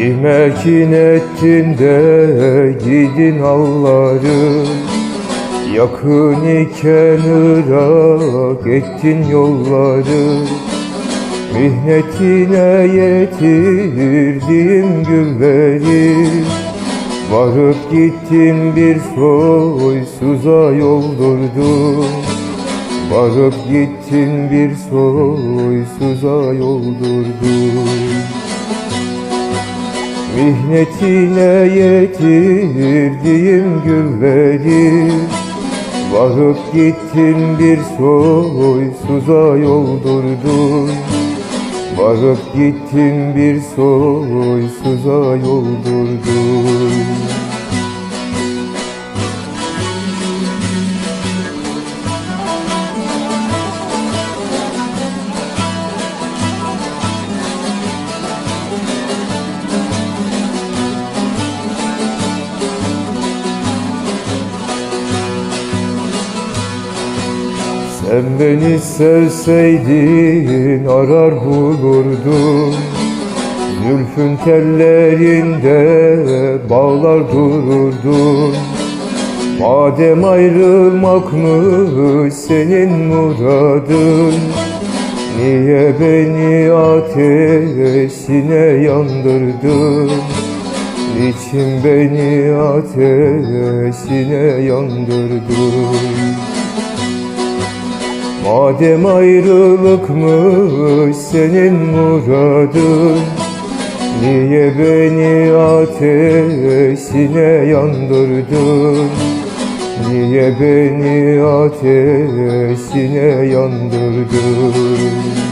Kime kin ettin de gidin alları Yakın iken ırak ettin yolları. Mihnetine yetirdiğim gülleri. Varıp gittin bir soysuza yoldurdun Varıp gittin bir soysuza yoldurdun Mihnetine yetirdiğim gülleri Varıp gittin bir soysuza yoldurdun Varıp gittin bir soysuza yoldurdun Sen beni sevseydin arar bulurdum Zülfün tellerinde bağlar dururdun. Madem ayrılmakmış senin muradın? Niye beni ateşine yandırdın? Niçin beni ateşine yandırdın Madem ayrılıkmış senin muradın. Niye beni ateşine yandırdın? Niye beni ateşine yandırdın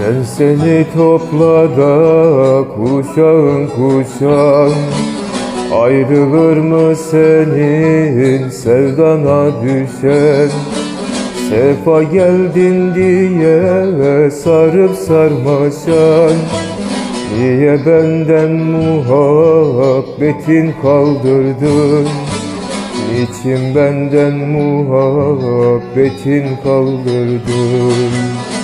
Sen seni topla da kuşağın kuşağın Ayrılır mı senin sevdana düşen? Sefa geldin diye sarıp sarmaşan Niye benden muhabbetin kaldırdın? Niçin benden muhabbetin kaldırdın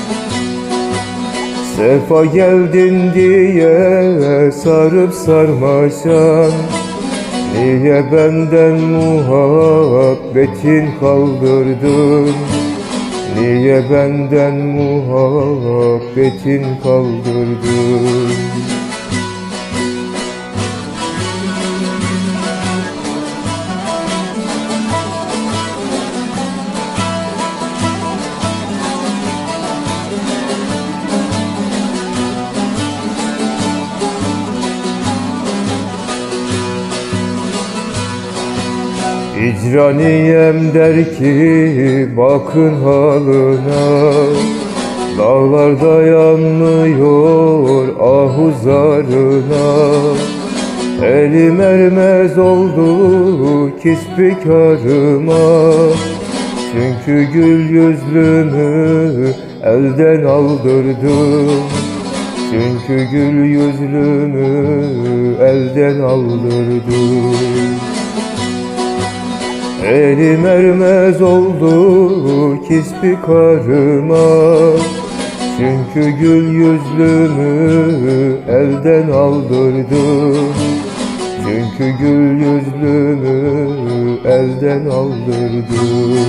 Sefa geldin diye sarıp sarmaşan Niye benden muhabbetin kaldırdın? Niye benden muhabbetin kaldırdın İcraniyem der ki bakın halına. Dağlarda yanmıyor ahuzarına Elim ermez oldu kispi karıma Çünkü gül yüzlümü elden aldırdım. Çünkü gül yüzlümü elden aldırdım Elim ermez oldu kispi karıma. Çünkü gül yüzlümü elden aldırdım Çünkü gül yüzlümü elden aldırdım